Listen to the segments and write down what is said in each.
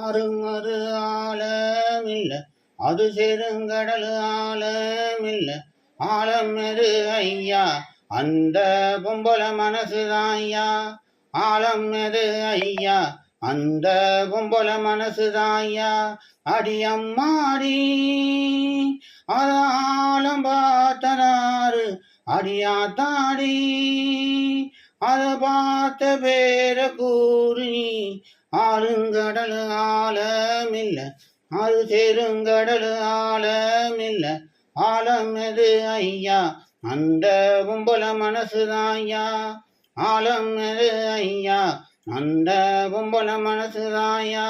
ஆறும் அது ஆழமில்ல அது செருங்கடல் ஆழமில்ல. ஆழம் எது ஐயா? அந்த பொம்பளை மனசுதான் ஐயா. ஆழம் எது ஐயா? அந்த பொம்பளை மனசுதான் ஐயா. அடி அம்மாடி அது ஆழம் பார்த்தனாரு அடியா தாடி அத பார்த்த பேர கூறி ஆறுங்கடல் ஆழமில்ல அது சேருங்கடல் ஆழமில்ல. ஆழம் எது ஐயா? அந்த கும்பல மனசுதான் ஐயா. ஆழம் எது ஐயா? அந்த கும்பல மனசுதான் ஐயா.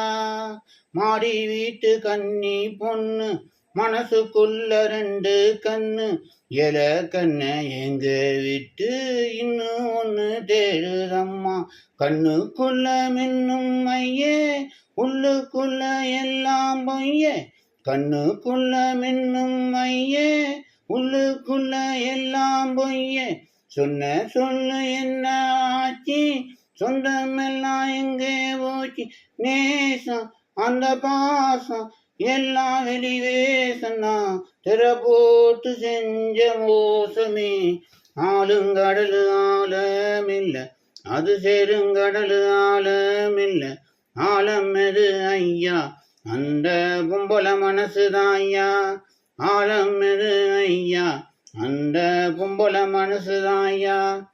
மாடி வீட்டு கன்னி பொண்ணு மனசுக்குள்ள ரெண்டு கண்ணு எல கண்ண எங்க விட்டு இன்னும் ஒன்று தேடுதம்மா? கண்ணுக்குள்ள மின்னும் ஐயே உள்ளுக்குள்ள எல்லாம் பொய்யே. கண்ணுக்குள்ள மின்னும் ஐயே உள்ளுக்குள்ள எல்லாம் பொய்யே. சொன்ன சொல்லு என்ன ஆச்சு? சொந்தமெல்லாம் எங்கே போச்சு? நேசம் அந்த பாசம் எல்லாம் வெளிவேசனா திற போட்டு செஞ்ச மோசமே. ஆளுங்கடல் ஆழமில்ல அது செருங்கடல் ஆழமில்ல ஆழம் எது ஐயா அந்த கும்பல மனசுதான் ஐயா. ஆழம் எது ஐயா அந்த கும்பல மனசுதான் ஐயா.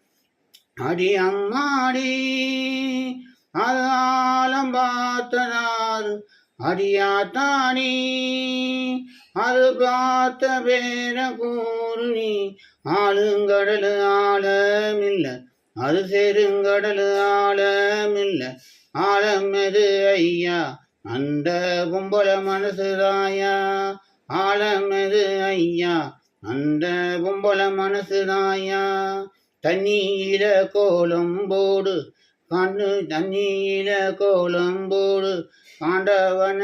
அடி அம்மாடி அது ஆழம் பார்த்தனாரு அது பார்த்த பேர கூறுனி ஆளுங்கடல் ஆழமில்ல அது செருங்கடல் ஆழமில்ல ஆழம் எது ஐயா அந்த கும்பல மனசுதாயா ஆழம் எது ஐயா அந்த கும்பல மனசுதாயா தண்ணீர கோலம் போடு கண்ணு தண்ணீர கோலம்போடு காண்டவன